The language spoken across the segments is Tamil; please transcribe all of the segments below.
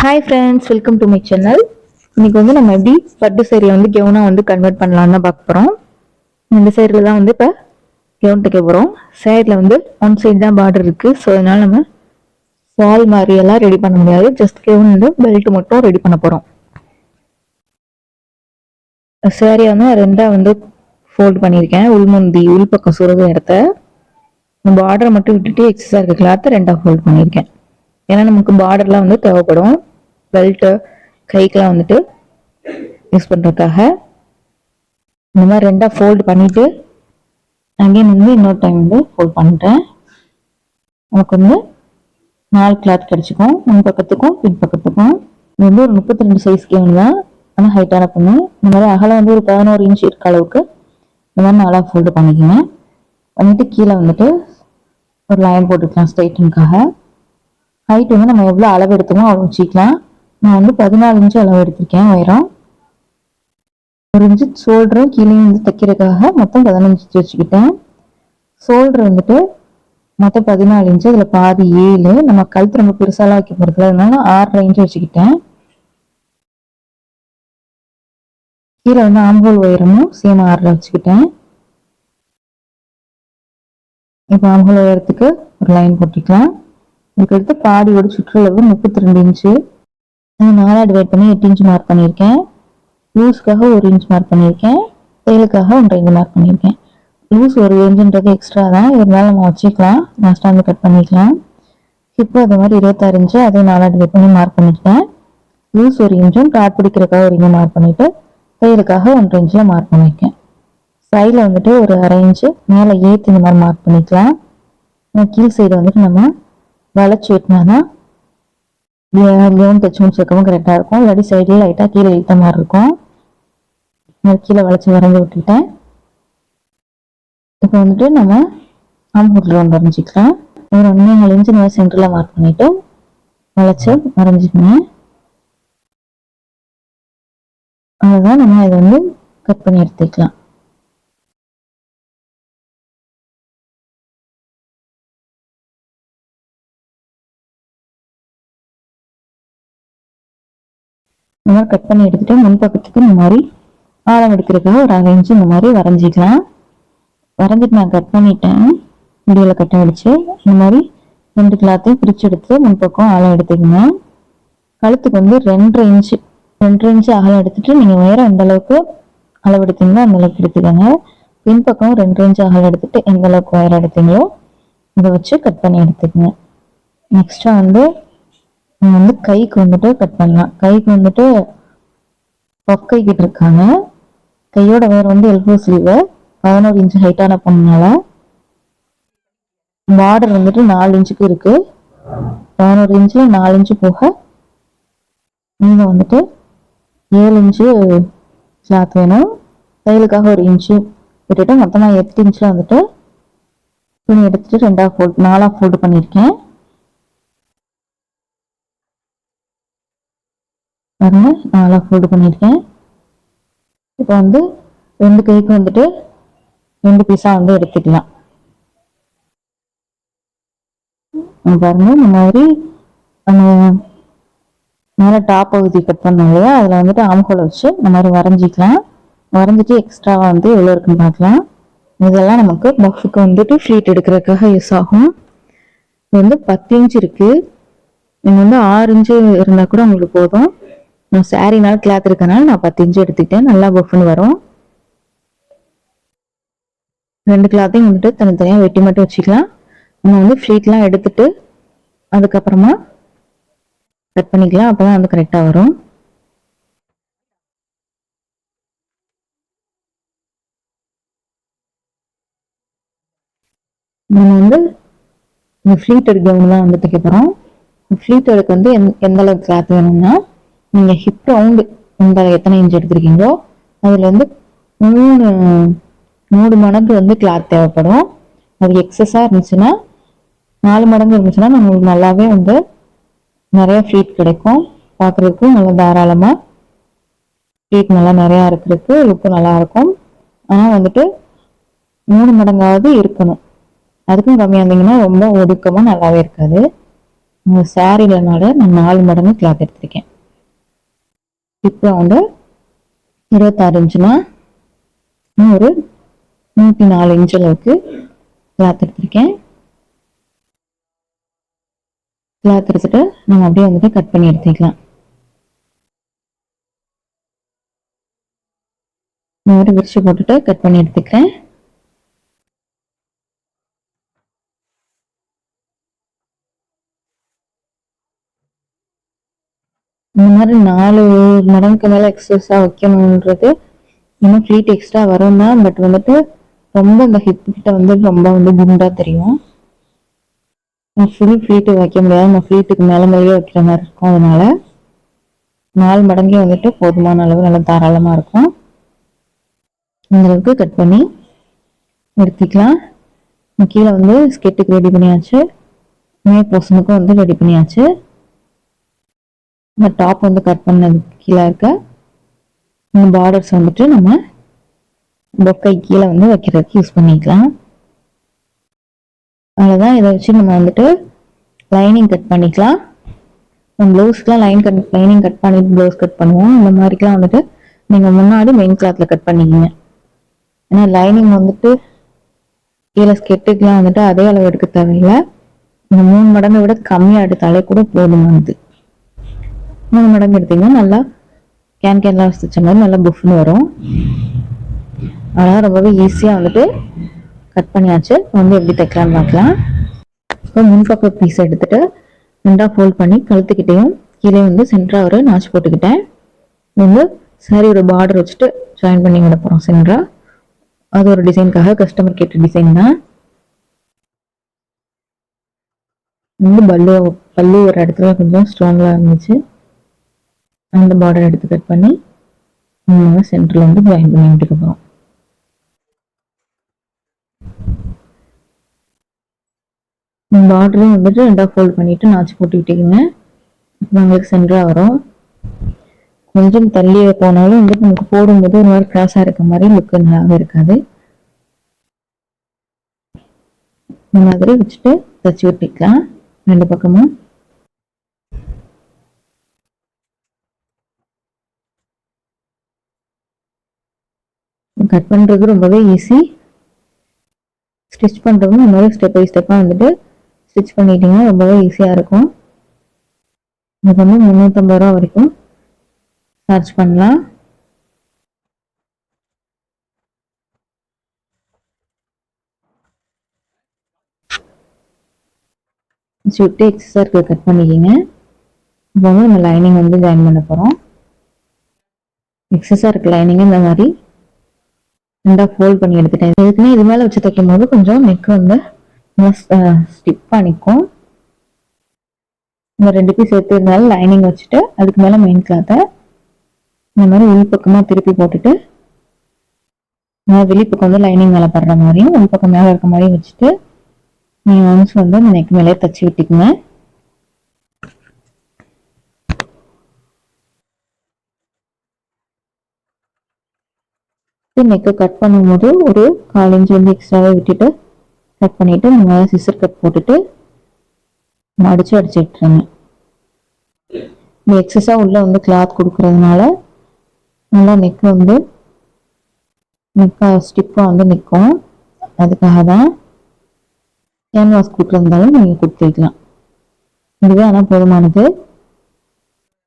Hi friends welcome to my channel இன்னைக்கு வந்து நம்ம எப்படி பட்டு சேரியை வந்து கெவுனா வந்து கன்வெர்ட் பண்ணலாம்னு தான் பார்க்க போகிறோம் இந்த சைடில் தான் வந்து இப்போ கெவுன் தைக்க போகிறோம் சைடில் வந்து ஒன் சைடு தான் பார்டர் இருக்குது ஸோ அதனால் நம்ம வால் மாதிரி எல்லாம் ரெடி பண்ண முடியாது. ஜஸ்ட் கெவுன் வந்து பெல்ட் மட்டும் ரெடி பண்ண போகிறோம் சேரீயை வந்து ரெண்டாக வந்து ஃபோல்ட் பண்ணியிருக்கேன். உள்முந்தி உள் பக்கம் சுரகு இடத்த. பார்டரை மட்டும் விட்டுட்டு எக்ஸஸாக இருக்க கிளாத்தை ரெண்டாக ஃபோல்ட் பண்ணியிருக்கேன். ஏன்னா நமக்கு பார்டர்லாம் வந்து தேவைப்படும். பெல்ட்டு கைக்கெலாம் வந்துட்டு யூஸ் பண்ணுறதுக்காக இந்த மாதிரி ரெண்டாக ஃபோல்டு பண்ணிவிட்டு அங்கேயும் வந்து இன்னொரு டைம் வந்து ஃபோல்ட் பண்ணிட்டேன் நமக்கு வந்து நாலு கிளாத் கிடச்சிக்கும். முன் பக்கத்துக்கும் பின் பக்கத்துக்கும். இது வந்து ஒரு முப்பத்தி ரெண்டு சைஸ் கேம் தான் ஆனால் ஹைட்டான பொண்ணு. இந்த மாதிரி அகலம் வந்து ஒரு பதினோரு இன்ச் இருக்க அளவுக்கு இந்த மாதிரி நாலாக ஃபோல்டு பண்ணிக்கோங்க பண்ணிவிட்டு கீழே வந்துட்டு ஒரு லைன் போட்டுக்கலாம் ஸ்ட்ரைட்டுனுக்காக ஹைட் வந்து நம்ம எவ்வளோ அளவு எடுத்தோமோ அவ்வளோ வச்சுக்கலாம். நான் வந்து பதினாலு இன்ச்சு அளவு எடுத்திருக்கேன் உயரம். ஒரு இன்ச்சு ஷோல்டரும் கீழே வந்து தைக்கிறதுக்காக மொத்தம் பதினஞ்சு இன்ச்சு வச்சுக்கிட்டேன். ஷோல்டர் வந்துட்டு மொத்தம் பதினாலு இன்ச்சு அதில் பாதி ஏழு. நம்ம கழுத்து ரொம்ப பெருசாலாம் வைக்க போகிறது அதனால ஆறரை இன்ச்சு வச்சுக்கிட்டேன். கீழே வந்து ஆம்போல் உயரமும் சேம் ஆறரை வச்சுக்கிட்டேன். இப்போ ஆம்போல் உயரத்துக்கு ஒரு லைன் போட்டுக்கலாம். இதுக்கடுத்து பாடியோட சுற்றளவு முப்பத்தி ரெண்டு இன்ச்சு. நான் நாலா டிவைட் பண்ணி எட்டு இன்ச் மார்க் பண்ணியிருக்கேன். லூஸ்க்காக ஒரு இன்ச் மார்க் பண்ணியிருக்கேன். டெய்லுக்காக ஒன்றரை இன்ச் மார்க் பண்ணியிருக்கேன். லூஸ் ஒரு இன்ச்சுன்றது எக்ஸ்ட்ரா தான். இருந்தாலும் நம்ம வச்சுக்கலாம். லாஸ்ட்டாக வந்து கட் பண்ணிக்கலாம். இப்போ அதே மாதிரி இருபத்தாறு இன்ச்சு அதே நாலா டிவைட் பண்ணி மார்க் பண்ணிட்டேன். லூஸ் ஒரு இன்ச்சும் டாட் பிடிக்கிறதுக்காக ஒரு இன்ச்சு மார்க் பண்ணிவிட்டு டெய்லுக்காக ஒன்றரை இன்ச்சில் மார்க் பண்ணியிருக்கேன். சைடில் வந்துட்டு ஒரு அரை இன்ச்சு மேலே ஏற்றி இந்த மாதிரி மார்க் பண்ணிக்கலாம். கீழ் சைடு வந்துட்டு நம்ம வளைச்சி வெட்டினா தான் கவுன் தைச்சு முடிச்சிருக்கவும் கரெக்டாக இருக்கும். இல்லாட்டி சைடில் லைட்டாக கீழே இழுத்த மாதிரி இருக்கும். நான் கீழே வளைச்சி வரைஞ்சி விட்டுட்டேன். இப்போ வந்துட்டு நம்ம ஆம்பூட் ரவுண்ட் வரைஞ்சிக்கலாம் ஒரு ஒன்றே நாலு இன்ச்சு நம்ம சென்டரில் மார்க் பண்ணிவிட்டு வளைச்சி வரைஞ்சிக்கணும் அவ்வளோதான் நம்ம இதை வந்து கட் பண்ணி எடுத்துக்கலாம். இந்த மாதிரி கட் பண்ணி எடுத்துட்டு முன் பக்கத்துக்கு இந்த மாதிரி ஆழம் எடுக்கிறதுக்காக ஒரு அரை இன்ச்சு இந்த மாதிரி வரைஞ்சிக்கலாம். வரைஞ்சிட்டு நான் கட் பண்ணிட்டேன். வீடியோவில் கட் அடிச்சு. இந்த மாதிரி ரெண்டு கிளாத்தையும் பிரித்து எடுத்து முன்பக்கம் ஆழம் எடுத்துக்கங்க. கழுத்துக்கு வந்து ரெண்டரை இன்ச்சு ரெண்டரை இன்ச்சு அகலம் எடுத்துட்டு நீங்கள் உயரம் எந்த அளவுக்கு அளவு எடுத்தீங்களோ அந்த அளவுக்கு எடுத்துக்கோங்க. பின்பக்கம் ரெண்டரை இன்ச்சு அகலம் எடுத்துட்டு எந்த அளவுக்கு உயரம் எடுத்தீங்களோ இதை வச்சு கட் பண்ணி எடுத்துக்கோங்க. நெக்ஸ்ட்டாக வந்து வந்து கைக்கு வந்துட்டு கட் பண்ணலாம். கைக்கு வந்துட்டு பொக்கை கிட்ட இருக்காங்க. கையோட வேர் வந்து எல்போ ஸ்லீவ் பதினோரு இன்ச்சு ஹைட்டான பண்ணனால. பார்டர் வந்துட்டு நாலு இன்ச்சுக்கு இருக்கு. பதினோரு இன்ச்சில் நாலு இன்ச்சு போக நீங்கள் வந்துட்டு ஏழு இன்ச்சு கிளாத் வேணும். தையலுக்காக ஒரு இன்ச்சு விட்டுட்டு மொத்தமாக எட்டு இன்ச்சில் வந்துட்டு துணி எடுத்துட்டு ரெண்டாக ஃபோல்ட் நாலாக ஃபோல்டு பண்ணியிருக்கேன் பாருங்க நாலாக ஃபோல்டு பண்ணியிருக்கேன். இப்போ வந்து ரெண்டு கைக்கு வந்துட்டு ரெண்டு பீஸாக வந்து எடுத்துக்கலாம். பாருங்க இந்த மாதிரி மேலே டாப் பகுதி கட் பண்ணோம் இல்லையா? அதில் வந்துட்டு ஆம்கோலை வச்சு இந்த மாதிரி வரைஞ்சிக்கலாம். வரைஞ்சிட்டு எக்ஸ்ட்ராவாக வந்து எவ்வளோ இருக்குன்னு பார்க்கலாம். இதெல்லாம் நமக்கு பஃபுக்கு வந்துட்டு ஃப்ளீட் எடுக்கிறதுக்காக யூஸ் ஆகும். இது வந்து பத்து இன்ச் இருக்குது நீங்கள் வந்து ஆறு இன்ச்சு இருந்தால் கூட உங்களுக்கு போதும். நான் சாரினால கிளாத் இருக்கனால நான் பத்து இன்ச்சு எடுத்துக்கிட்டேன். நல்லா பஃப்னு வரும். ரெண்டு கிளாத்தையும் வந்துட்டு தனித்தனியாக வெட்டி மட்டும் வச்சுக்கலாம். நம்ம வந்து ஃப்ளீட்லாம் எடுத்துட்டு அதுக்கப்புறமா கட் பண்ணிக்கலாம். அப்போ தான் வந்து கரெக்டாக வரும். நம்ம வந்து இந்த ஃப்ளீட் எடுக்கவங்க தான் வந்து தைக்க போகிறோம் ஃப்ளீட் எடுக்க வந்து எந்த அளவுக்கு கிளாத் வேணும்னா நீங்க ஹிப் ரவுண்டு இந்த எத்தனை இன்ச் எடுத்திருக்கீங்களோ அதுல வந்து மூணு மூணு மடங்கு வந்து கிளாத் தேவைப்படும். அது எக்ஸஸா இருந்துச்சுன்னா நாலு மடங்கு இருந்துச்சுன்னா நம்மளுக்கு நல்லாவே வந்து நிறைய ஃப்ளீட் கிடைக்கும். பார்க்குறதுக்கும் நல்லா தாராளமாக ஃப்ளீட் நல்லா நிறையா இருக்கிறதுக்கு லுக்கு நல்லா இருக்கும். ஆனால் வந்துட்டு மூணு மடங்காவது இருக்கணும். அதுக்கும் கம்மியாக இருந்தீங்கன்னா ரொம்ப ஒடுக்கமாக நல்லாவே இருக்காது. சாரிலனால நான் நாலு மடங்கு கிளாத் எடுத்திருக்கேன். இப்போ வந்து இருபத்தாறு இன்ச்சுனா ஒரு நூற்றி நாலு இன்ச் அளவுக்கு கிளாத் எடுத்திருக்கேன். கிளாத் எடுத்துட்டு நம்ம அப்படியே வந்துட்டு கட் பண்ணி எடுத்துக்கலாம். இந்த மாதிரி விரிச்சு போட்டுட்டு கட் பண்ணி எடுத்துக்கிறேன். இந்த மாதிரி நாலு மடங்குக்கு மேலே எக்ஸசைஸாக வைக்கணுன்றது இன்னும் ஃப்ளீட் எக்ஸ்ட்ரா வரும் தான் பட் வந்துட்டு ரொம்ப இந்த ஹிப் கிட்ட வந்து ரொம்ப வந்து குண்டாக தெரியும். ஃபுல் ஃப்ளீட்டு வைக்க முடியாது. நான் ஃப்ளீட்டுக்கு மேலே மேலேயே வைக்கிற மாதிரி இருக்கும். அதனால நாலு மடங்கே வந்துட்டு போதுமான அளவு நல்லா தாராளமாக இருக்கும். இந்த அளவுக்கு கட் பண்ணி எடுத்துக்கலாம். கீழே வந்து ஸ்கெட்டுக்கு ரெடி பண்ணியாச்சு. மே போர்ஷனுக்கும் வந்து ரெடி பண்ணியாச்சு. இந்த டாப் வந்து கட் பண்ணதுக்கு கீழே இருக்க இந்த பார்டர்ஸ் வந்துட்டு நம்ம பொக்கை கீழே வந்து வைக்கிறதுக்கு யூஸ் பண்ணிக்கலாம். அவ்வளோதான் இதை வச்சு நம்ம வந்துட்டு லைனிங் கட் பண்ணிக்கலாம். ப்ளவுஸ்க்குலாம் லைன் கட் லைனிங் கட் பண்ணிட்டு ப்ளவுஸ் கட் பண்ணுவோம். இந்த மாதிரிக்கெலாம் வந்துட்டு நீங்கள் முன்னாடி மெயின் கிளாத்தில் கட் பண்ணிக்கிங்க. ஏன்னா லைனிங் வந்துட்டு கீழே ஸ்கெட்டுக்கெலாம் வந்துட்டு அதே அளவு எடுக்க தேவையில்லை. இந்த மூணு மடங்கை விட கம்மியாக எடுத்தாலே கூட போதுமானது. மூணு மடங்கு எடுத்தீங்கன்னா நல்லா கேன் கேன்லாம் வச்ச மாதிரி நல்லா புஃப்னு வரும். அதனால் ரொம்பவே ஈஸியாக வந்துட்டு கட் பண்ணியாச்சு. வந்து எப்படி தைக்கலான்னு பார்க்கலாம். இப்போ முன்பக்க பீஸ் எடுத்துட்டு ரெண்டாக ஃபோல்ட் பண்ணி கழுத்துக்கிட்டேயும் கீழே வந்து சென்டராக ஒரு நாச்சு போட்டுக்கிட்டேன். வந்து ஒரு பார்டர் வச்சுட்டு ஜாயின் பண்ணி விட போகிறோம் சென்டராக அது ஒரு டிசைனுக்காக கஸ்டமர் கேட்ட டிசைன் தான். வந்து பல்லு பல்லு ஒரு இடத்துல கொஞ்சம் ஸ்ட்ராங்காக இருந்துச்சு. அந்த பார்டர் எடுத்து கட் பண்ணி சென்டரில் வந்து ஜாயின் பண்ணி விட்டுக்க போகிறோம் பார்டரும் வந்துட்டு ரெண்டாக ஃபோல்ட் பண்ணிவிட்டு நாச்சு போட்டுக்கிட்டீங்க இப்போ உங்களுக்கு சென்டராக வரும். கொஞ்சம் தள்ளி போனாலும் வந்துட்டு நமக்கு போடும்போது ஒரு மாதிரி கிராஸாக இருக்க மாதிரி லுக்கு நல்லாவே இருக்காது. இந்த மாதிரி வச்சுட்டு தச்சு விட்டுக்கலாம் ரெண்டு பக்கமும் கட் பண்ணுறது ரொம்பவே ஈஸி ஸ்டிச் பண்ணுறதும் இந்த மாதிரி ஸ்டெப் பை ஸ்டெப்பாக வந்துட்டு ஸ்டிச் பண்ணிட்டீங்கன்னா ரொம்பவே ஈஸியாக இருக்கும். இது வந்து முந்நூற்றம்பது ரூபா வரைக்கும். சார்ஜ் பண்ணலாம். விட்டு எக்ஸஸாக இருக்க கட் பண்ணிக்கிங்க இப்போ வந்து நம்ம லைனிங் வந்து ஜாயின் பண்ண போகிறோம் எக்ஸஸாக இருக்க லைனிங் இந்த மாதிரி. ரெண்டாக ஃபோல்ட் பண்ணி எடுத்துட்டேன். எதுக்குமே இது மேலே வச்சு தைக்கும் போது கொஞ்சம் நெக் வந்து ஸ்டிப்பாக நிற்கும் இந்த ரெண்டு பீஸ் எடுத்து இருந்தாலும் லைனிங் வச்சுட்டு அதுக்கு மேலே மெயின் கிளாத்தை இந்த மாதிரி உள்பக்கமாக திருப்பி போட்டுட்டு வெளிப்பக்கம் வந்து லைனிங் மேலே படுற மாதிரியும் உள்பக்கம் மேலே இருக்க மாதிரியும் வச்சுட்டு நீங்கள் ஒன்ஸ் வந்து இந்த நெக் மேலே தச்சு விட்டுக்குங்க. நெக்கை கட் பண்ணும்போது ஒரு கால் இன்ச் வந்து எக்ஸ்ட்ராவே விட்டுட்டு கட் பண்ணிவிட்டு நீங்கள் சிசர் கட் போட்டுட்டு மடித்து அடிச்சு விட்டுருங்க இந்த எக்ஸஸாக உள்ளே வந்து கிளாத் கொடுக்குறதுனால நல்லா நெக்கு வந்து நெக்கா ஸ்டிப்பாக வந்து நிற்கும். அதுக்காக தான் கேன்வாஸ் கொடுத்துருந்தாலும் நீங்கள் கொடுத்துக்கலாம் இதுவே ஆனால் போதுமானது.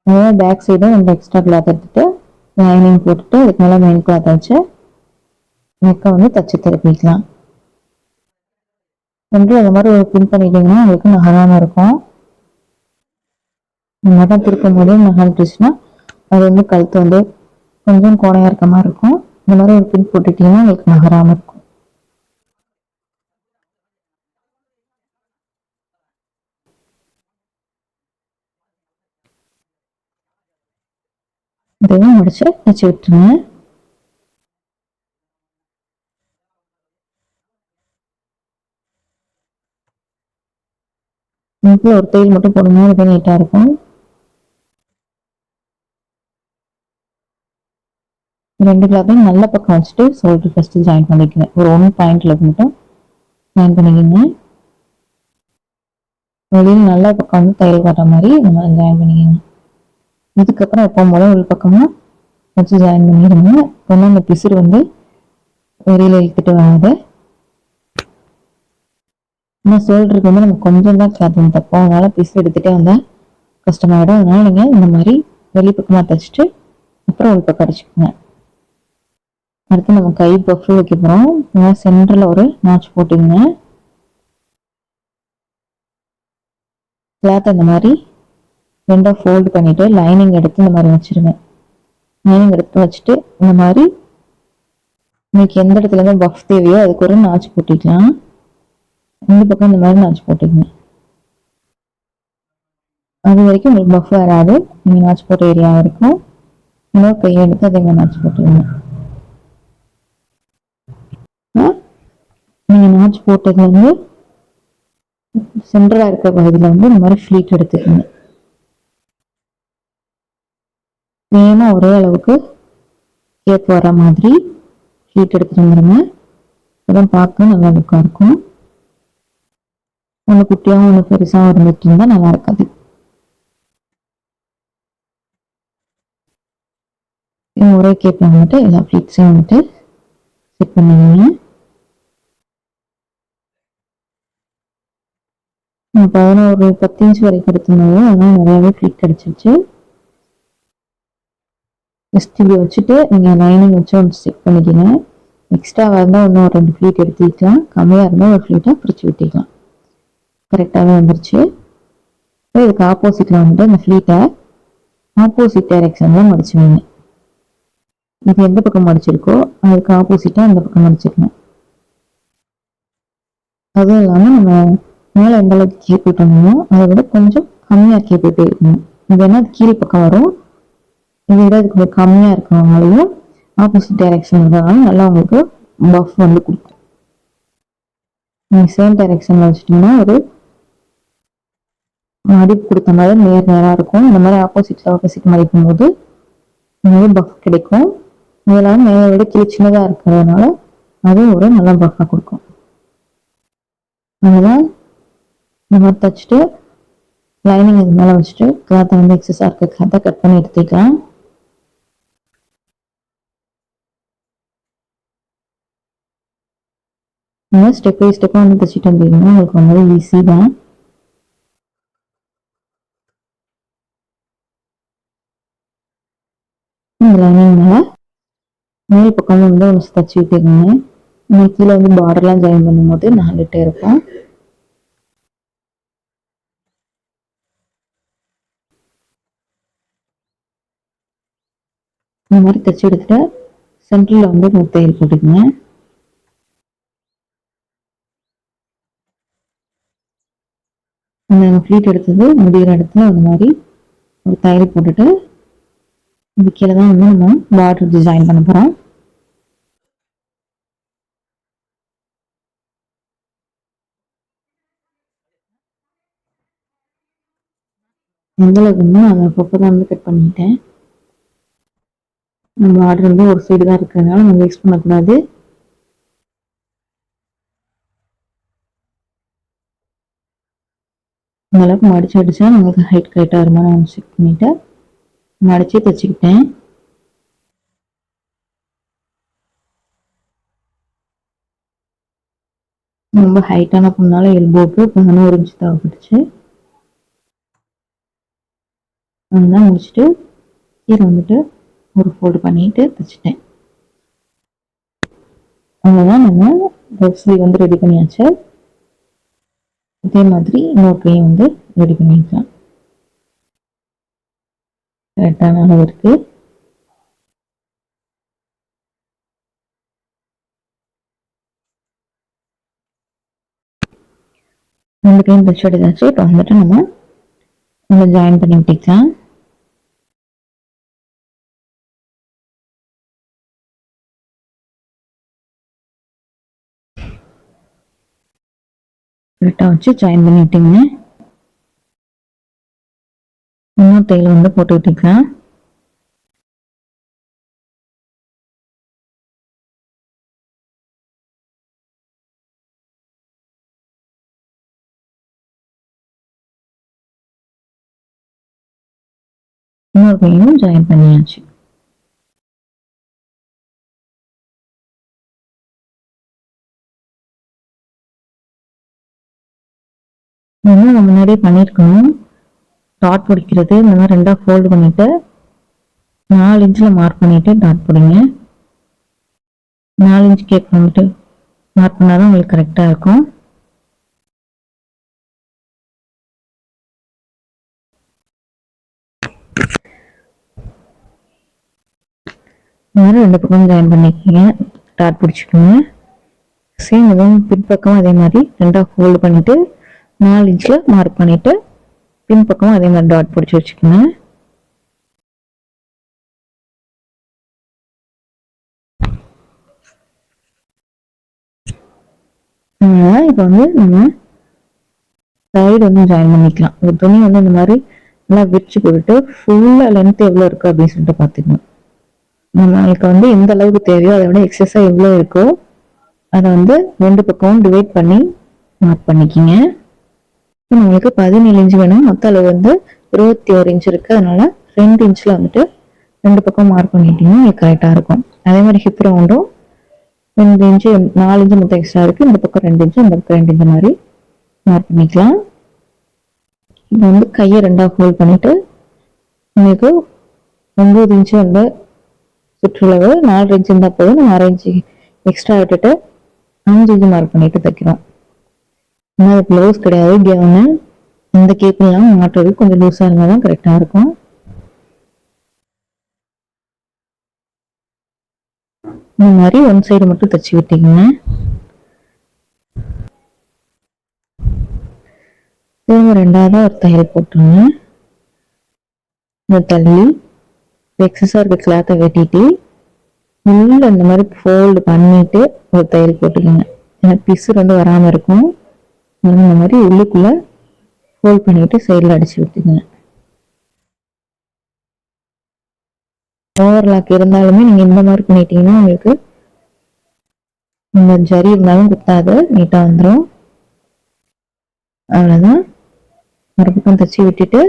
அதனால் பேக் சைடும் ரெண்டு எக்ஸ்ட்ரா கிளாத் எடுத்துகிட்டு லைனிங் போட்டுட்டு அதுக்கு மேலே மெயின் கிளாத் வச்சு நெக்கை வந்து தச்சு திருப்பிக்கலாம். வந்து அந்த மாதிரி ஒரு பின் பண்ணிட்டீங்கன்னா உங்களுக்கு நகராமல் இருக்கும். இந்த மாதிரி திருப்பும் போது நகர்ந்துச்சுன்னா அது வந்து கழுத்து வந்து கொஞ்சம் கோடையாக இருக்க மாதிரி இருக்கும். இந்த மாதிரி ஒரு பின் போட்டுட்டீங்கன்னா உங்களுக்கு நகராமல் இருக்கும். இதையும் முடிச்சு வச்சு விட்டுருங்க. சிம்பிள் ஒரு தையல் மட்டும் போடுங்க ரொம்ப நீட்டாக இருக்கும். ரெண்டு கிளாத்தையும் நல்ல பக்கம் வச்சுட்டு சோல்டர் ஃபஸ்ட்டு ஜாயின் பண்ணிக்கிறேன் ஒரு ஒன் பாயிண்டில் மட்டும் ஜாயின் பண்ணிக்கோங்க. வெளியில் நல்ல பக்கம் வந்து தையல் காட்டுற மாதிரி இந்த மாதிரி ஜாயின் பண்ணிக்கோங்க. இதுக்கப்புறம் எப்போ போல உள் பக்கமாக வச்சு ஜாயின் பண்ணிடுங்க. இப்போ அந்த பிசுறு வந்து வெளியில் இழுத்துட்டு வராது. ஆனால் சோல்டருக்கு வந்து நம்ம கொஞ்சம் தான் கிளாத் வந்து தப்போம் அதனால பிசு எடுத்துகிட்டே வந்தால் கஷ்டமாயிடும். அதனால நீங்கள் இந்த மாதிரி வெளிப்பக்கமாக தைச்சிட்டு அப்புறம் ஒரு பக்கம் அடிச்சுக்கோங்க. அடுத்து நம்ம கை பஃப் வைக்க போகிறோம் சென்டரில் ஒரு நாச் போட்டுங்க கிளாத் அந்த மாதிரி ரெண்டாக ஃபோல்டு பண்ணிவிட்டு லைனிங் எடுத்து இந்த மாதிரி வச்சுருங்க. லைனிங் எடுத்து வச்சுட்டு இந்த மாதிரி உங்களுக்கு எந்த இடத்துல இருந்து பஃப் தேவையோ அதுக்கு ஒரு நாச்சு போட்டிக்கலாம். இந்த பக்கம் இந்த மாதிரி நாச்சு போட்டுக்கங்க. அது வரைக்கும் உங்களுக்கு பஃப் வராது. நீங்கள் நாச்சு போட்ட ஏரியா வரைக்கும் இன்னொரு கையை எடுத்து அதே மாதிரி நாச்சு போட்டுக்கங்க. நீங்கள் நாச்சு போட்டதுல வந்து சென்டராக இருக்க பகுதியில் வந்து இந்த மாதிரி ஃப்ளீட் எடுத்துக்கோங்க. சேமாக ஒரே அளவுக்கு கேப் வர மாதிரி ஷீட் எடுத்துட்டு வந்துடுங்க அதான் பார்க்க நல்லா லுக்காக இருக்கும். ஒன்று குட்டியாகவும் ஒன்று பெருசாகவும் இருந்துட்டு இருந்தால் நல்லா இருக்காது. ஒரே கேப்பில் வந்துட்டு எல்லா ஃப்ளீட்ஸையும் வந்துட்டு செட் பண்ணிடுங்க. பதினோரு பத்து இன்ச் வரைக்கும் எடுத்திருந்தாங்க. அதனால் நிறையாவே ஃப்ளீட் கிடச்சிருச்சு. ஜஸ்ட் இப்படி வச்சுட்டு நீங்கள் லைனிங் வச்சு ஒன்று செக் பண்ணிக்கோங்க. எக்ஸ்ட்ரா இருந்தால் இன்னும் ஒரு ரெண்டு ஃப்ளீட் எடுத்துக்கலாம். கம்மியாக இருந்தால் ஒரு ஃப்ளீட்டாக பிரித்து விட்டிக்கலாம். கரெக்டாகவே வந்துருச்சு. இதுக்கு ஆப்போசிட்டில் வந்துட்டு இந்த ஃப்ளீட்டை ஆப்போசிட் டைரெக்ஷனில் மடிச்சு வைங்க இது எந்த பக்கம் மடிச்சிருக்கோ அதுக்கு ஆப்போசிட்டாக அந்த பக்கம் மடிச்சிருக்கணும் அதுவும் இல்லாமல் நம்ம மேலே எந்த அளவுக்கு கேப் விட்டோமோ அதை விட கொஞ்சம் கம்மியாக கீழ் போயிட்டே இருக்கணும் இது என்ன கீழ் பக்கம் வரும். இதை விட அது கொஞ்சம் கம்மியாக இருக்கிறவங்களையும் ஆப்போசிட் டைரெக்ஷன் இருக்கிறதுனால நல்லா உங்களுக்கு பஃப் வந்து கொடுக்கும். நீங்கள் சேம் டைரெக்ஷனில் வச்சுட்டிங்கன்னா ஒரு மடிப்பு கொடுத்த மாதிரி நேர் நேராக இருக்கும். இந்த மாதிரி ஆப்போசிட்டில் ஆப்போசிட் மடிக்கும் போது நிறைய பஃப் கிடைக்கும். இதெல்லாம் மேலே விட கீழே சின்னதாக இருக்கிறதுனால அதுவும் ஒரு நல்ல பஃபாக கொடுக்கும். அதனால் இந்த மாதிரி தச்சுட்டு லைனிங் இது மேலே வச்சுட்டு கிளாத்தை வந்து எக்ஸஸாக இருக்க கிளாத்தை கட் பண்ணி எடுத்துக்கலாம். நீங்கள் ஸ்டெப் பை ஸ்டெப்பாக வந்து தைச்சிட்டு வந்தீங்கன்னா உங்களுக்கு ரொம்ப ஈஸி தான். இந்த லைனிங் மேலே மேல் பக்கம் வந்து ஒன்று தச்சு விட்டுருங்க கீழே வந்து பார்டர்லாம் ஜாயின் பண்ணும்போது நாலுகிட்டே இருக்கும். இந்த மாதிரி தச்சு எடுத்துட்டு சென்டரில் வந்து முத்தையில் போட்டுக்கோங்க. இந்த ஃப்ளீட் எடுத்தது முடிகிற இடத்துல அந்த மாதிரி ஒரு தையல் போட்டுட்டு இது கீழே தான் வந்து நம்ம பார்டர் டிசைன் பண்ண போகிறோம் எந்த அளவுக்கு அதை அப்பப்போ தான் வந்து கட் பண்ணிட்டேன் நம்ம ஆர்டர் வந்து ஒரு சைடு தான் இருக்கிறதுனால நம்ம வேஸ்ட் பண்ணக்கூடாது. இந்த அளவுக்கு மடிச்சு அடிச்சா நம்மளுக்கு ஹைட் கரெக்டாக வருமானம் நான் செக் பண்ணிவிட்டு மடிச்சு தைச்சிக்கிட்டேன் ரொம்ப ஹைட்டான பொண்ணால எல்போக்கு பதினோரு இன்ச்சு தேவைப்பட்டுச்சு. அதுதான் முடிச்சுட்டு கீரை வந்துட்டு ஒரு ஃபோல்டு பண்ணிட்டு தைச்சிட்டேன் அவ்வளோதான் நம்ம லெஃப்ட் ஸ்லீவ் வந்து ரெடி பண்ணியாச்சு. இதே மாதிரி இன்னொரு கையும் வந்து ரெடி பண்ணிக்கலாம். கரெக்டான அளவு இருக்கு. ரெண்டு கையும் தைச்சு எடுத்தாச்சு இப்போ வந்துட்டு நம்ம ஜாயின் பண்ணி விட்டுக்கலாம் கரெக்டாக வச்சு ஜாயின் பண்ணி விட்டுங்க தையல் வந்து போட்டுக்கிட்டிருக்கேன் இன்னொரு கையும் ஜாயின் பண்ணியாச்சு. நம்ம முன்னாடியே பண்ணியிருக்கணும். டாட் பிடிக்கிறது இந்த மாதிரி ரெண்டாக ஃபோல்டு பண்ணிவிட்டு நாலு இன்ச்சில் மார்க் பண்ணிட்டு டாட் பிடிங்க. நாலு இன்ச் கேக் வந்துட்டு மார்க் பண்ணால் தான் உங்களுக்கு கரெக்டாக இருக்கும். இந்த மாதிரி ரெண்டு பக்கம் ஜாயின் பண்ணிக்கோங்க. டாட் பிடிச்சிக்கோங்க. சேம் இதுவும் பின்பக்கம் அதே மாதிரி ரெண்டாக ஃபோல்டு பண்ணிவிட்டு நாலு இன்ச்சில் மார்க் பண்ணிட்டு பின்பக்கம் அதே மாதிரி டாட் பிடிச்சி வச்சுக்கோங்க. இப்போ வந்து நம்ம சைடு வந்து ஜாயின் பண்ணிக்கலாம். இந்த துணி வந்து இந்த மாதிரி நல்லா விரிச்சு போட்டுட்டு ஃபுல்லாக லென்த் எவ்வளோ இருக்கு அப்படின்னு சொல்லிட்டு பார்த்துக்கணும். நம்மளுக்கு வந்து எந்த அளவுக்கு தேவையோ அதை விட எக்ஸஸாக எவ்வளோ இருக்கோ அதை வந்து ரெண்டு பக்கமும் டிவைட் பண்ணி மார்க் பண்ணிக்கிங்க. நம்மளுக்கு பதினேழு இன்ச்சு வேணும். மொத்த அளவு வந்து இருபத்தி ஒரு இன்ச் இருக்குது அதனால ரெண்டு இன்ச்சில் வந்துட்டு ரெண்டு பக்கம் மார்க் பண்ணிட்டீங்கன்னா கரெக்டாக இருக்கும். அதே மாதிரி ஹிப் ரவுண்டும் ரெண்டு இன்ச்சு நாலு இன்ச்சு மொத்தம் எக்ஸ்ட்ரா இருக்குது இந்த பக்கம் ரெண்டு இன்ச்சு அந்த பக்கம் ரெண்டு இன்ச்சு மாதிரி மார்க் பண்ணிக்கலாம். இப்போ வந்து கையை ரெண்டாக ஹோல்ட் பண்ணிவிட்டு உங்களுக்கு ஒம்பது இன்ச்சு வந்து சுற்றுளவு நாலு இன்ச்சு இருந்தால் போதும். நம்ம அரை இன்ச்சு எக்ஸ்ட்ரா விட்டுட்டு அஞ்சு இன்ச்சு மார்க் பண்ணிட்டு தைக்கிறோம். ஆனால் அது க்ளோஸ் கிடையாது கவுனு இந்த கேப்லாம் மாட்டுறது கொஞ்சம் லூஸாக இருந்தால் தான் கரெக்டாக இருக்கும். இந்த மாதிரி ஒன் சைடு மட்டும் தைச்சி விட்டீங்கன்னா திரும்ப ரெண்டாவதாக ஒரு தையல் போட்டுருங்க இந்த தள்ளி எக்ஸஸாக இருக்க கிளாத்தை வெட்டிட்டு உள்ள இந்த மாதிரி ஃபோல்டு பண்ணிட்டு ஒரு தையல் போட்டுக்கோங்க. ஏன்னா பிசு வந்து வராமல் இருக்கும். இந்த மாதிரி உள்ளுக்குள்ள ஃபோல்ட் பண்ணிட்டு சைடில் அடிச்சு விட்டுக்கோங்க. ஓவர்லாக் இருந்தாலுமே நீங்கள் இந்த மாதிரி பண்ணிட்டீங்கன்னா உங்களுக்கு இந்த ஜரி இருந்தாலும் குத்தாது நீட்டாக வந்துடும் அவ்வளோதான் ஒரு பக்கம் தச்சு விட்டுட்டு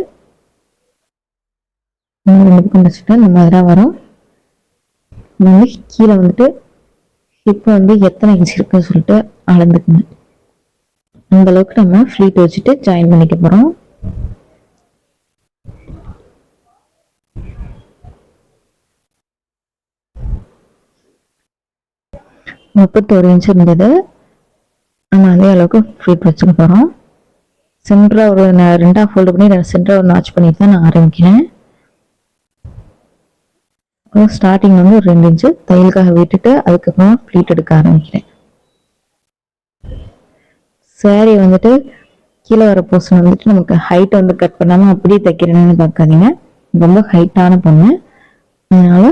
ரெண்டு பக்கம் தச்சுட்டு இந்த மாதிரி தான் வரும். வந்து கீழே வந்துட்டு ஹிப் வந்து எத்தனை இன்ச் இருக்குன்னு சொல்லிட்டு அளந்துக்குங்க. அந்த அளவுக்கு நம்ம ஃப்ளீட் வச்சுட்டு ஜாயின் பண்ணிக்க போகிறோம் முப்பத்தோரு இன்ச் இருந்தது. நம்ம அதே அளவுக்கு ஃப்ளீட் வச்சுக்க போகிறோம் சென்டராக ஒரு ரெண்டாக ஃபோல்டு பண்ணி சென்டராக ஒரு நாச் பண்ணிட்டு தான் நான் ஆரம்பிக்கிறேன். ஸ்டார்டிங் வந்து ஒரு ரெண்டு இன்ச்சு தையலுக்காக விட்டுட்டு அதுக்கப்புறம் ஃப்ளீட் எடுக்க ஆரம்பிக்கிறேன். சேரீ வந்துட்டு கீழே வர போர்ஷன் வந்துட்டு நமக்கு ஹைட் வந்து கட் பண்ணாமல் அப்படியே தைக்கிறேன்னு பார்க்காதீங்க. ரொம்ப ஹைட்டான பொண்ணு. அதனால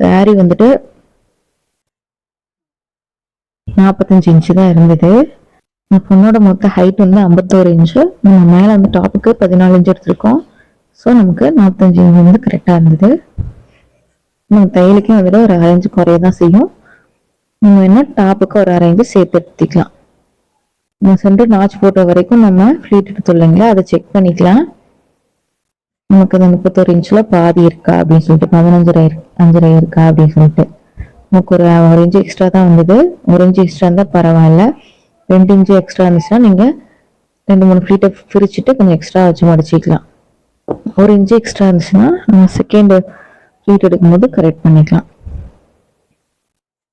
சாரி வந்துட்டு நாற்பத்தஞ்சு இன்ச்சு தான் இருந்தது. இந்த பொண்ணோட மொத்த ஹைட் வந்து ஐம்பத்தோரு இன்ச்சு நம்ம மேலே வந்து டாப்புக்கு பதினாலு இன்ச்சு எடுத்திருக்கோம். ஸோ நமக்கு நாற்பத்தஞ்சு இன்ச்சு வந்து கரெக்டாக இருந்தது. நம்ம தையலுக்கே வந்துட்டு ஒரு அரைஞ்சு குறைய தான் செய்யும். நம்ம என்ன டாப்புக்கு ஒரு அரை இன்ச்சு சேர்த்து எடுத்துக்கலாம் நம்ம சென்டர் நாச் போட்ட வரைக்கும் நம்ம ஃப்ளீட் எடுத்து இல்லைங்களா? அதை செக் பண்ணிக்கலாம். நமக்கு அந்த முப்பத்தோரு இன்ச்சில் பாதி இருக்கா அப்படின்னு சொல்லிட்டு பதினஞ்சரை அஞ்சரை இருக்கா அப்படின்னு சொல்லிட்டு. நமக்கு ஒரு ஒரு இன்ச்சு எக்ஸ்ட்ரா தான் வந்தது. ஒரு இன்ச்சு எக்ஸ்ட்ரா இருந்தால் பரவாயில்ல. ரெண்டு இன்ச்சு எக்ஸ்ட்ரா இருந்துச்சுன்னா நீங்கள் ரெண்டு மூணு ஃப்ளீட்டை பிரிச்சுட்டு கொஞ்சம் எக்ஸ்ட்ரா வச்சு மடிச்சிக்கலாம். ஒரு இன்ச்சு எக்ஸ்ட்ரா இருந்துச்சுன்னா நம்ம செகண்ட் ஃப்ளீட் எடுக்கும்போது கரெக்ட் பண்ணிக்கலாம்.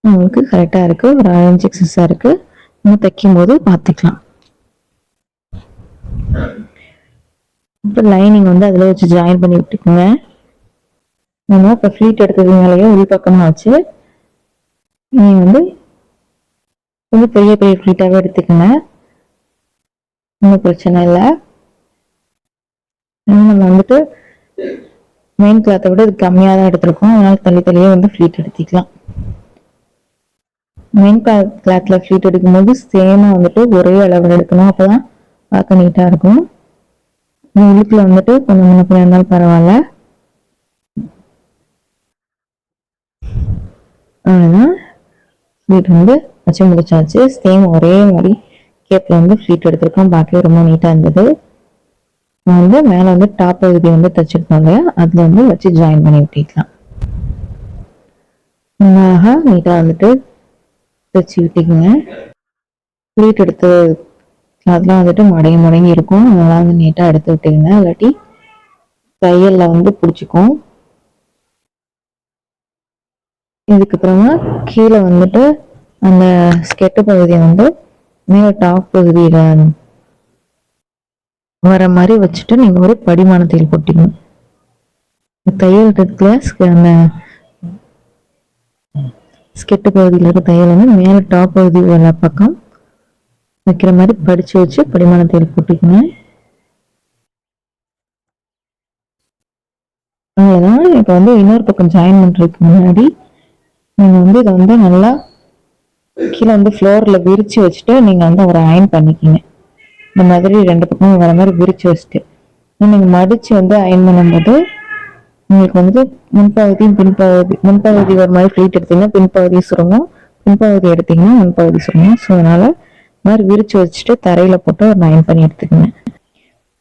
உங்களுக்கு கரெக்டாக இருக்குது ஒரு அஞ்சு எக்ஸஸாக இருக்குது நம்ம தைக்கும் போது பார்த்துக்கலாம். அப்புறம் லைனிங் வந்து அதில் வச்சு ஜாயின் பண்ணி விட்டுக்கோங்க. நம்ம இப்போ ஃப்ளீட் எடுத்ததுனாலேயே உள் பக்கமாக வச்சு நீங்கள் வந்து கொஞ்சம் பெரிய பெரிய ஃப்ளீட்டாகவே எடுத்துக்கோங்க. ஒன்றும் பிரச்சனை இல்லை. நம்ம வந்துட்டு மெயின் கிளாத்தை விட இது கம்மியாக தான் எடுத்திருக்கோம். அதனால தள்ளி தள்ளியே வந்து ஃப்ளீட் எடுத்துக்கலாம். மெயின் கிளாத்ல ஃப்ளீட் எடுக்கும்போது சேமாக வந்துட்டு ஒரே அளவில் எடுக்கணும். அப்போதான் பார்க்க நீட்டாக இருக்கும். இழுப்பில் வந்துட்டு கொஞ்சம் முன்ன இருந்தாலும் பரவாயில்ல. அவ்வளோதான் ஃப்ளீட் வந்து வச்சு முடிச்சாச்சு. சேம் ஒரே மாதிரி கேப்பில் வந்து ஃப்ளீட் எடுத்திருக்கோம். பார்க்கவே ரொம்ப நீட்டாக இருந்தது. வந்து மேலே வந்து டாப் பகுதி வந்து தைச்சிருக்கோம் இல்லையா? அதில் வந்து வச்சு ஜாயின் பண்ணி விட்டிக்கலாம் அழகாக நீட்டாக வந்துட்டு வச்சு விட்டிக்கோங்க. ப்ளீட் எடுத்து அதெல்லாம் வந்துட்டு மடங்கி மடங்கி இருக்கும். அதெல்லாம் வந்து நீட்டாக எடுத்து விட்டிங்க இல்லாட்டி தையலில் வந்து பிடிச்சிக்கும். இதுக்கப்புறமா கீழே வந்துட்டு அந்த ஸ்கெட்டு பகுதியை வந்து மேலே டாப் பகுதியில் வர மாதிரி வச்சுட்டு நீங்கள் ஒரு படிமான தையல் போட்டிங்க தையல் இடத்துல அந்த ஸ்கெட்டு பகுதியில் இருக்க தையல் வந்து மேலே டாப் பகுதி உள்ள பக்கம் வைக்கிற மாதிரி படித்து வச்சு படிமான தையல் போட்டுக்கணும் அவ்வளோதான் இப்போ வந்து இன்னொரு பக்கம் ஜாயின் பண்ணுறதுக்கு முன்னாடி நீங்கள் வந்து இதை வந்து நல்லா கீழே வந்து ஃப்ளோரில் விரித்து வச்சுட்டு நீங்கள் வந்து ஒரு அயன் பண்ணிக்கிங்க. இந்த மாதிரி ரெண்டு பக்கமும் வர மாதிரி விரித்து வச்சுட்டு. நீங்கள் மடித்து வந்து அயன் பண்ணும்போது உங்களுக்கு வந்து முன்பகுதியும் பின்பகுதி முன்பகுதி ஒரு மாதிரி ஃப்ளீட் எடுத்தீங்கன்னா பின்பகுதி சுருங்கும். பின்பகுதி எடுத்தீங்கன்னா முன்பகுதி சுருங்கும். ஸோ அதனால் மாதிரி விரித்து வச்சுட்டு தரையில் போட்டு ஒரு நயன் பண்ணி எடுத்துக்கோங்க.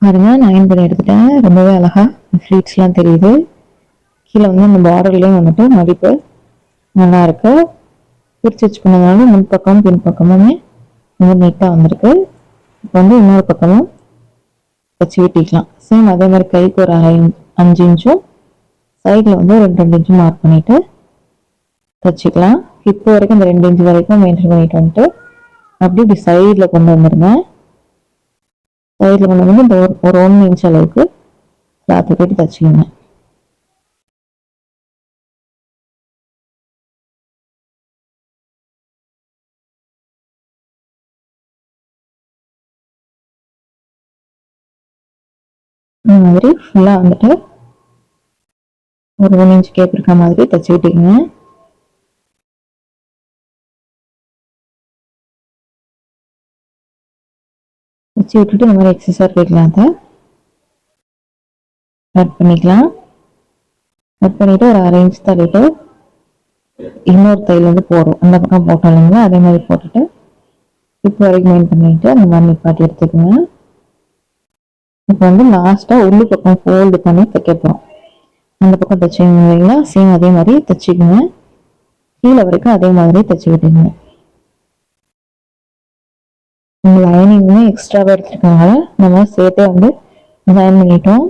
பாருங்க நயன் பண்ணி எடுத்துட்டேன் ரொம்பவே அழகாக ஃப்ளீட்ஸ்லாம் தெரியுது. கீழே வந்து அந்த பார்டர்லேயும் வந்துட்டு மடிப்பு நல்லா இருக்கு. பிரித்து வச்சு பண்ணதுனால முன்பக்கம் பின்பக்கமுமே ரொம்ப நீட்டாக வந்திருக்கு. இப்போ வந்து இன்னொரு பக்கமும் வச்சு வெட்டிக்கலாம். சேம் அதே மாதிரி கைக்கு ஒரு அரை அஞ்சு இன்ச்சும் சைடில் வந்து ரெண்டு ரெண்டு இன்ச்சு மார்க் பண்ணிவிட்டு தைச்சிக்கலாம் இப்போ வரைக்கும் இந்த ரெண்டு இன்ச்சு வரைக்கும் மெயின்டைன் பண்ணிட்டு வந்துட்டு அப்படி இப்படி சைடில் கொண்டு வந்துருந்தேன் சைடில் கொண்டு வந்து இந்த ஒரு ஒன்று இன்ச் அளவுக்கு கிளாத்தை கட்டி தைச்சிக்கோங்க. இந்த மாதிரி ஃபுல்லாக வந்துட்டு ஒரு ஒன் இன்ச் கேப் இருக்கிற மாதிரி தைச்சி விட்டுக்கோங்க. வச்சு விட்டுட்டு இந்த மாதிரி எக்ஸசைஸ் வைக்கலாம் அதை. கட் பண்ணிக்கலாம். கட் பண்ணிவிட்டு ஒரு அரை இன்ச் தள்ளிட்டு இன்னொரு தையல் வந்து போடும் அந்த பக்கம் போட்டோம் இல்லைங்களா? அதே மாதிரி போட்டுட்டு இப்போ வரைக்கும் மெயின் பண்ணிட்டு அந்த மாதிரி நிப்பாட்டி எடுத்துக்கோங்க. இப்போ வந்து லாஸ்ட்டாக உள்ளு பக்கம் ஃபோல்டு பண்ணி தைக்க போகிறோம் அந்த பக்கம் தைச்சிங்க இல்லைங்களா சேம் அதே மாதிரி தைச்சிக்கோங்க. கீழே வரைக்கும் அதே மாதிரி தைச்சி விட்டுங்க இந்த லைனிங்குமே எக்ஸ்ட்ராவாக எடுத்துருக்காங்க நம்ம சேர்த்தே வந்து ஜாயின் பண்ணிட்டோம்.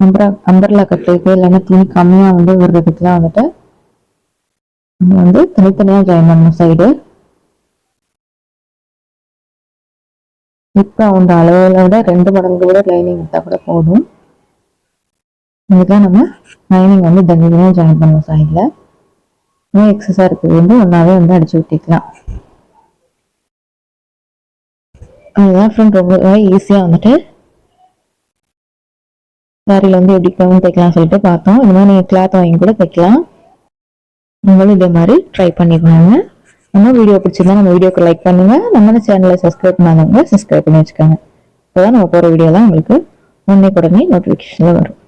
அம்பரா அம்பர்லா கட்டுறதுக்கு இல்லைன்னா துணி கம்மியாக வந்து விடுறதுக்குலாம் வந்துட்டு நம்ம வந்து தனித்தனியாக ஜாயின் பண்ணணும் சைடு இப்போ அந்த அளவில் விட ரெண்டு மடங்கு விட லைனிங் எடுத்தால் கூட போதும். இதுதான் நம்ம லைனிங் வந்து தனியாக ஜாயின் பண்ணுவோம் சைடில் இன்னும் எக்ஸஸாக இருக்கிறது வந்து ஒன்றாவே வந்து அடித்து விட்டிக்கலாம் அதுதான் ஃப்ரெண்ட் ரொம்ப ஈஸியாக வந்துட்டு. சாரியில் வந்து எப்படி கவுன் தைக்கலாம் சொல்லிட்டு பார்த்தோம். இந்த மாதிரி நீங்கள் கிளாத் வாங்கி கூட தைக்கலாம் நீங்களும் இதே மாதிரி ட்ரை பண்ணிக்கோங்க. நம்ம வீடியோ பிடிச்சிருந்தா நம்ம வீடியோக்கு லைக் பண்ணுங்க. நம்ம சேனலை சப்ஸ்கிரைப் பண்ணாதவங்க சப்ஸ்கிரைப் பண்ணி வச்சுக்கோங்க. இப்போதான் நம்ம போகிற வீடியோலாம் உங்களுக்கு உடனே உடனே நோட்டிஃபிகேஷனில் வரும்.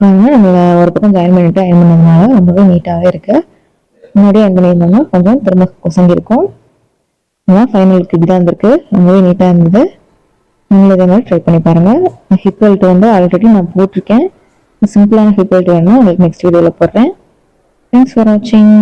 நாங்கள் நம்ம ஒரு பக்கம் ஜாயின் பண்ணிட்டு அயன் பண்ணதுனால ரொம்பவே நீட்டாகவே இருக்கு. முன்னாடியே அயன் பண்ணியிருந்தோம்னா கொஞ்சம் திரும்ப கொசங்கி இருக்கும் ஆனால் ஃபைனலுக்கு இப்படி தான் இருந்திருக்கு. ரொம்பவே நீட்டாக இருந்தது. நீங்களும் இதே மாதிரி ட்ரை பண்ணி பாருங்கள் ஹிப் பெல்ட் வந்து ஆல்ரெடி நான் போட்டிருக்கேன். சிம்பிளான ஹிப் பெல்ட் வேணும்னா உங்களுக்கு நெக்ஸ்ட் வீடியோவில் போடுறேன். தேங்க்ஸ் ஃபார் வாட்சிங்